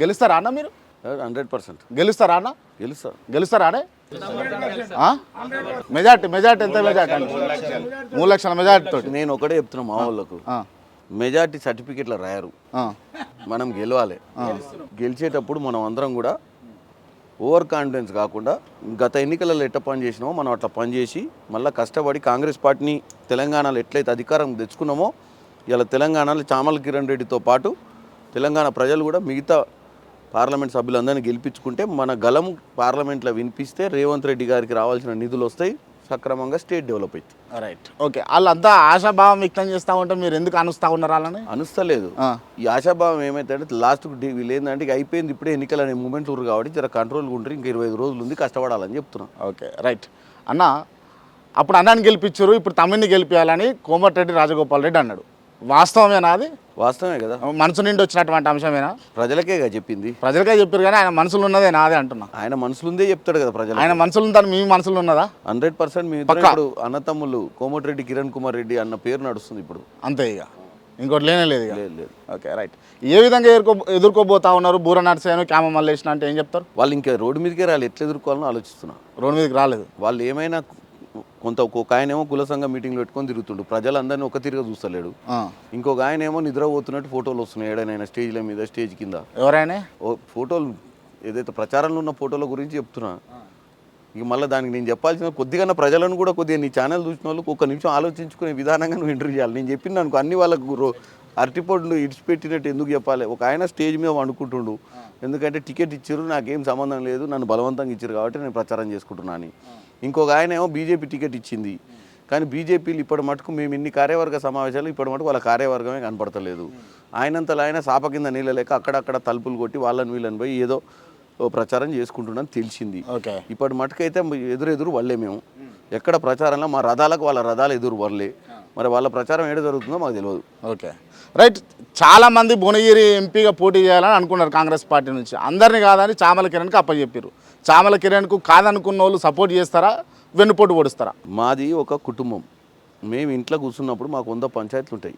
గెలుస్తారా అన్న మీరు? Hundred percent. గెలుస్తారా అన్న? గెలుస్తారు గెలుస్తారా అనే? మెజార్టీ మెజార్టీ ఎంత మెజార్టీ? అండి మూడు లక్షల. మెజార్టీ తోటి. నేను ఒకటే చెప్తున్నా మా వాళ్ళకు. ఆ, మెజార్టీ సర్టిఫికెట్లు రాయరు. ఆ, మనం గెలవాలి. గెలిచేటప్పుడు మనం అందరం కూడా ఓవర్ కాన్ఫిడెన్స్ కాకుండా గత ఎన్నికలలో ఎట్ట పని చేసినామో మనం అట్లా పని చేసి మళ్ళీ కష్టపడి కాంగ్రెస్ పార్టీని తెలంగాణలో ఎట్లయితే అధికారం తెచ్చుకున్నామో ఇలా తెలంగాణలో చామల కిరణ్ రెడ్డితో పాటు తెలంగాణ ప్రజలు కూడా మిగతా పార్లమెంట్ సభ్యులందరినీ గెలిపించుకుంటే మన గలం పార్లమెంట్లో వినిపిస్తే రేవంత్ రెడ్డి గారికి రావాల్సిన నిధులు వస్తాయి సక్రమంగా స్టేట్ డెవలప్ అవుతుంది. రైట్ ఓకే వాళ్ళంతా ఆశాభావం వ్యక్తం చేస్తూ ఉంటే మీరు ఎందుకు అనుస్తా ఉన్నారు వాళ్ళని? అనుస్తలేదు. ఈ ఆశాభావం ఏమైతే లాస్ట్ వీళ్ళు ఏంటంటే ఇక అయిపోయింది ఇప్పుడే ఎన్నికలు అనే మూమెంట్ ఊరు కాబట్టి జర కంట్రోల్ ఉంటారు ఇంకా ఇరవై ఐదు రోజులు ఉంది కష్టపడాలని చెప్తున్నా. ఓకే రైట్ అన్న అప్పుడు అన్నాన్ని గెలిపించారు ఇప్పుడు తమ్మిని గెలిపించాలని కోమటిరెడ్డి రాజగోపాల్ రెడ్డి అన్నాడు. వాస్తవమేనా అది? వాస్తవమే కదా? మనసు నుండి వచ్చినటువంటి అంశమేనా? ప్రజలకే కదా చెప్పింది. ప్రజలకే చెప్పారు కానీ ఆయన మనసులో ఉన్నదే నాదే అంటున్నా. ఆయన మనసులుందే చెప్తాడు కదా ప్రజలు ఆయన మనసులో ఉందని మీ మనసులో ఉన్నదా? హండ్రెడ్ పర్సెంట్ మీ ఇప్పుడు అన్నతమ్ములు కోమటిరెడ్డి కిరణ్ కుమార్ రెడ్డి అన్న పేరు నడుస్తుంది ఇప్పుడు. అంతే ఇక. ఇంకోటి లేనే లేదు లేదు లేదు. Okay right. ఏ విధంగా ఎదుర్కో ఎదుర్కోబోతా ఉన్నారు బూర నర్సయ్యను క్యామ మల్లేసిన అంటే ఏం చెప్తారు? వాళ్ళు ఇంకా రోడ్డు మీదకే రాలి ఎట్లా ఎదుర్కోవాలని ఆలోచిస్తున్నా. రోడ్డు మీదకి రాలేదు. వాళ్ళు ఏమైనా కొంత ఒక ఆయన ఏమో కుల సంఘం మీటింగ్లు పెట్టుకొని తిరుగుతుండు. ప్రజలందరినీ ఒక తిరిగా చూస్తలేడు. ఇంకొక ఆయన ఏమో నిద్రపోతున్నట్టు ఫోటోలు వస్తున్నాయి. ఏడైనా స్టేజ్ల మీద స్టేజ్ కింద. ఎవరైనా ఓ ఫోటోలు ఏదైతే ప్రచారంలో ఉన్న ఫోటోల గురించి చెప్తున్నా. ఇక మళ్ళీ దానికి నేను చెప్పాల్సిన కొద్దిగా ప్రజలను కూడా కొద్దిగా నీ ఛానల్ చూసిన వాళ్ళకి ఒక నిమిషం ఆలోచించుకునే విధానంగా నువ్వు ఇంటర్వ్యూ చేయాలి. నేను చెప్పిన అనుకో అన్ని వాళ్ళకు రో అరటిపోట్లు ఇడిచిపెట్టినట్టు ఎందుకు చెప్పాలి? ఒక ఆయన స్టేజ్ మీద వండుకుంటుండు. ఎందుకంటే టికెట్ ఇచ్చారు నాకేం సంబంధం లేదు నన్ను బలవంతంగా ఇచ్చారు కాబట్టి నేను ప్రచారం చేసుకుంటున్నాను ఇంకొక ఆయన ఏమో బీజేపీ టికెట్ ఇచ్చింది. కానీ బీజేపీలు ఇప్పటి మటుకు మేము ఇన్ని కార్యవర్గ సమావేశాలు ఇప్పటి మటుకు వాళ్ళ కార్యవర్గమే కనపడతలేదు. ఆయనంతలో ఆయన సాప కింద నీళ్ళ లేక అక్కడక్కడ తలుపులు కొట్టి వాళ్ళని వీళ్ళని పోయి ఏదో ప్రచారం చేసుకుంటున్నాను తెలిసింది. ఓకే. ఇప్పటి మటుకైతే ఎదురెదురు వల్లే మేము. ఎక్కడ ప్రచారంలో మా రథాలకు వాళ్ళ రథాలు ఎదురు వరలే. మరి వాళ్ళ ప్రచారం ఏడ జరుగుతుందో మాకు తెలియదు ఓకే. రైట్ చాలా మంది భువనగిరి ఎంపీగా పోటీ చేయాలని అనుకున్నారు కాంగ్రెస్ పార్టీ నుంచి. అందరిని కాదని చామల కిరణ్కి అప్పచెప్పారు చామల కిరణ్కు కాదనుకున్న వాళ్ళు సపోర్ట్ చేస్తారా? వెన్నుపోటు పొడుస్తారా? మాది ఒక కుటుంబం. మేము ఇంట్లో కూర్చున్నప్పుడు మాకు వంద పంచాయతీలు ఉంటాయి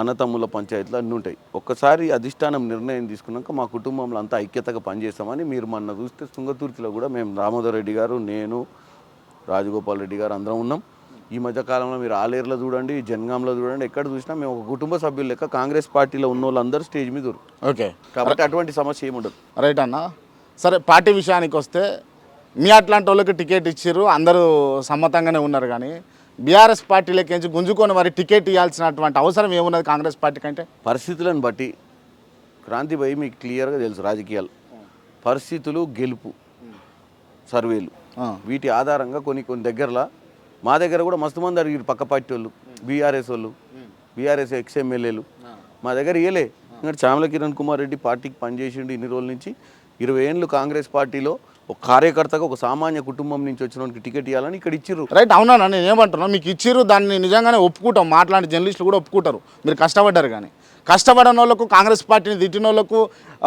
అన్నతమ్ముల పంచాయతీలు అన్నీ ఉంటాయి. ఒక్కసారి అధిష్టానం నిర్ణయం తీసుకున్నాక మా కుటుంబంలో అంతా ఐక్యతగా పనిచేస్తామని మీరు మొన్న చూస్తే తుంగతుర్తిలో కూడా మేము దామోదర్ రెడ్డి గారు నేను రాజగోపాల్ రెడ్డి గారు అందరం ఉన్నాం. ఈ మధ్య కాలంలో మీరు ఆలేరులో చూడండి జనగాంలో చూడండి ఎక్కడ చూసినా మేము ఒక కుటుంబ సభ్యులు లెక్క కాంగ్రెస్ పార్టీలో ఉన్న వాళ్ళందరూ స్టేజ్ మీద ఓకే. కాబట్టి అటువంటి సమస్య ఏముండదు రైట్ అన్న. సరే పార్టీ విషయానికి వస్తే మీ అట్లాంటి వాళ్ళకి టికెట్ ఇచ్చారు అందరూ సమ్మతంగానే ఉన్నారు కానీ బీఆర్ఎస్ పార్టీలకి గుంజుకొని మరి టికెట్ ఇవ్వాల్సినటువంటి అవసరం ఏమున్నది కాంగ్రెస్ పార్టీ కంటే? పరిస్థితులను బట్టి క్రాంతి భయ్ మీకు క్లియర్గా తెలుసు రాజకీయాలు. పరిస్థితులు గెలుపు సర్వేలు. వీటి ఆధారంగా కొన్ని కొన్ని దగ్గరలో మా దగ్గర కూడా మస్తు మంది అడిగారు పక్క పార్టీ వాళ్ళు బీఆర్ఎస్ వాళ్ళు బీఆర్ఎస్ ఎక్స్ఎమ్మెల్యేలు మా దగ్గర ఇయలే ఎందుకంటే చామల కిరణ్ కుమార్ రెడ్డి పార్టీకి పనిచేసిండు ఇన్ని రోజుల నుంచి. ఇరవై ఏళ్ళు కాంగ్రెస్ పార్టీలో ఒక కార్యకర్తగా ఒక సామాన్య కుటుంబం నుంచి వచ్చిన టికెట్ ఇవ్వాలని ఇక్కడ ఇచ్చిర్రు. రైట్ అవునా నేను ఏమంటున్నా? మీకు ఇచ్చిర్రు దాన్ని నిజంగానే ఒప్పుకుంటాం. మాట్లాడే జర్నలిస్టులు కూడా ఒప్పుకుంటారు. మీరు కష్టపడ్డారు కానీ. కష్టపడిన వాళ్ళకు కాంగ్రెస్ పార్టీని తిట్టిన వాళ్ళకు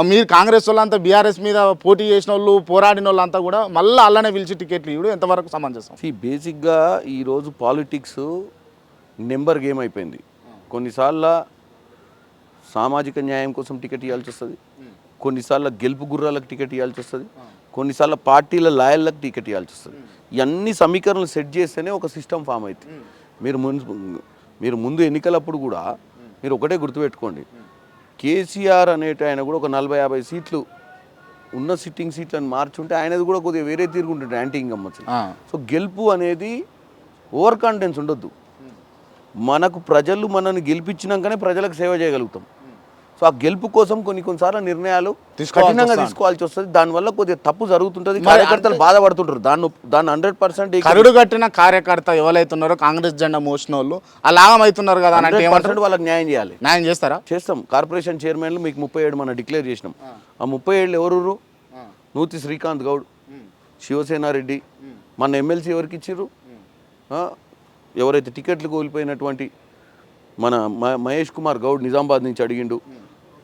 మీరు కాంగ్రెస్ వాళ్ళంతా బీఆర్ఎస్ మీద పోటీ చేసిన వాళ్ళు పోరాడిన వాళ్ళంతా కూడా మళ్ళీ అల్లనే పిలిచి టికెట్లు ఇవ్వడం ఎంతవరకు సమంజసం? See, బేసిక్గా ఈరోజు పాలిటిక్స్ నెంబర్ గేమ్ అయిపోయింది. కొన్నిసార్లు సామాజిక న్యాయం కోసం టికెట్ ఇవ్వాల్సి వస్తుంది కొన్నిసార్లు గెలుపు గుర్రాలకు టికెట్ ఇవ్వాల్సి వస్తుంది కొన్నిసార్లు పార్టీల లాయర్లకు టికెట్ ఇవ్వాల్సి వస్తుంది. ఇవన్నీ సమీకరణలు సెట్ చేస్తేనే ఒక సిస్టమ్ ఫామ్ అవుతుంది మీరు ముందు మీరు ముందు ఎన్నికలప్పుడు కూడా మీరు ఒకటే గుర్తుపెట్టుకోండి. కేసీఆర్ అనేటి ఆయన కూడా ఒక నలభై యాభై సీట్లు ఉన్న సిట్టింగ్ సీట్లను మార్చుంటే ఆయనది కూడా కొద్దిగా వేరే తిరుగుంటుండే యాంటీ ఆ, సో గెలుపు అనేది ఓవర్ కాన్ఫిడెన్స్ ఉండొద్దు. మనకు ప్రజలు మనల్ని గెలిపించినాకనే ప్రజలకు సేవ చేయగలుగుతాం. సో ఆ గెలుపు కోసం కొన్ని కొన్నిసార్లు నిర్ణయాలు కఠినంగా. తీసుకోవాల్సి వస్తుంది. దానివల్ల కొద్దిగా తప్పు జరుగుతుంటుంది. కార్యకర్తలు బాధపడుతుంటారు. దాన్ని దాన్ని హండ్రెడ్ పర్సెంట్ కరుడు కట్టిన కార్యకర్త ఎవరైతున్నారో కాంగ్రెస్ జెండా మోసిన వాళ్ళు అలాగం అవుతున్నారు కదా అంటే వాళ్ళకి న్యాయం చేయాలి. న్యాయం చేస్తారా? చేస్తాం. కార్పొరేషన్ చైర్మన్లు మీకు ముప్పై ఏడు మనం డిక్లేర్ చేసినాం. ఆ. ముప్పై ఏళ్ళు ఎవరు నూతి శ్రీకాంత్ గౌడ్. శివసేన రెడ్డి మన ఎమ్మెల్సీ ఎవరికి ఇచ్చిర్రు? ఆ, ఎవరైతే టికెట్లు కోల్పోయినటువంటి మన మహేష్ కుమార్ గౌడ్ నిజామాబాద్ నుంచి అడిగిండు.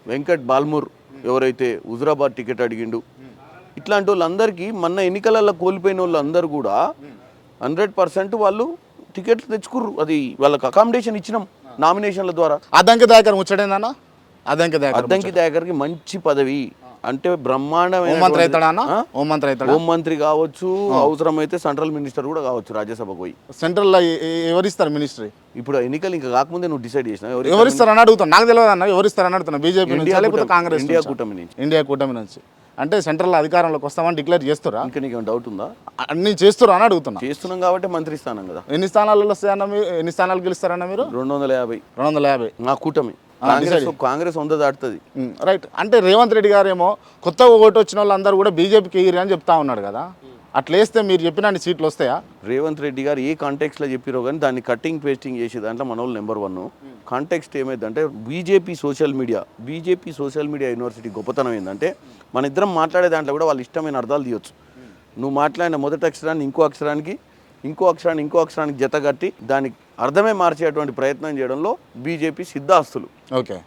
వెంకట్ బాల్మూర్ ఎవరైతే హుజరాబాద్ టికెట్ అడిగిండు. ఇట్లాంటి వాళ్ళందరికీ మొన్న ఎన్నికలలో కోల్పోయిన వాళ్ళందరూ కూడా హండ్రెడ్ పర్సెంట్ వాళ్ళు టికెట్లు తెచ్చుకుర్రు. అది వాళ్ళకి అకామిడేషన్ ఇచ్చినాం నామినేషన్ల ద్వారా. అద్దంకి దాకర్ ముచ్చడేందన్నా అద్దంకి దాకర్ అద్దంకి దగ్గరికి మంచి పదవి. అంటే బ్రహ్మాండమైన హోం మంత్రి అవుతాడా అన్న? హోం మంత్రి అవుతాడా? కావచ్చు అవసరమైతే సెంట్రల్ మినిస్టర్ కూడా కావచ్చు రాజ్యసభకు పోయి. సెంట్రల్లో ఎ- ఎ- ఎవరిస్తారు మినిస్ట్రీ? ఇప్పుడు ఎన్నికలు ఇంకా కాకముందే నువ్వు డిసైడ్ ఎవరు ఎవరిస్తారని అడుగుతాను నాకు తెలియదు అన్న ఎవరిస్తారని అడుగుతున్నా. బీజేపీ నుంచి లేకపోతే కాంగ్రెస్ ఇండియా? కూటమి నుంచి. ఇండియా కూటమి నుంచి. అంటే సెంట్రల్ అధికారంలోకి వస్తామని డిక్లేర్ చేస్తురా ఇంకా నీకు డౌట్ ఉందా? అన్ని చేస్తురా అని అడుగుతున్నా. చేస్తున్నాం కాబట్టి మంత్రి స్థానం కదా. ఎన్ని స్థానాలలో వస్తాయన్న మీరు ఎన్ని స్థానాలు గెలుస్తారన్న మీరు? రెండు వందల యాభై. రెండు వందల యాభై. మా కూటమి. కాంగ్రెస్ కాంగ్రెస్ వంద దాటుతుంది. రైట్. అంటే రేవంత్ రెడ్డి గారేమో కొత్తగా ఓటు వచ్చిన వాళ్ళందరూ కూడా బీజేపీకి ఎగిరి అని చెప్తా ఉన్నాడు కదా. అట్లా వేస్తే మీరు చెప్పిన అన్ని సీట్లు వస్తాయా? రేవంత్ రెడ్డి గారు ఏ కాంటెక్స్లో చెప్పిరో కానీ దాన్ని కట్టింగ్ పేస్టింగ్ చేసే దాంట్లో మన వాళ్ళు నెంబర్ వన్ కాంటెక్స్ట్ ఏమైందంటే BJP social media BJP social media university గొప్పతనం ఏంటంటే మన ఇద్దరం మాట్లాడే దాంట్లో కూడా వాళ్ళ ఇష్టమైన అర్థాలు తీయొచ్చు. నువ్వు మాట్లాడిన మొదటి అక్షరాన్ని ఇంకో అక్షరానికి ఇంకో అక్షరాన్ని ఇంకో అక్షరానికి జత కట్టి దానికి అర్థమే మార్చేటువంటి ప్రయత్నం చేయడంలో బీజేపీ సిద్ధాస్తులు. ఓకే.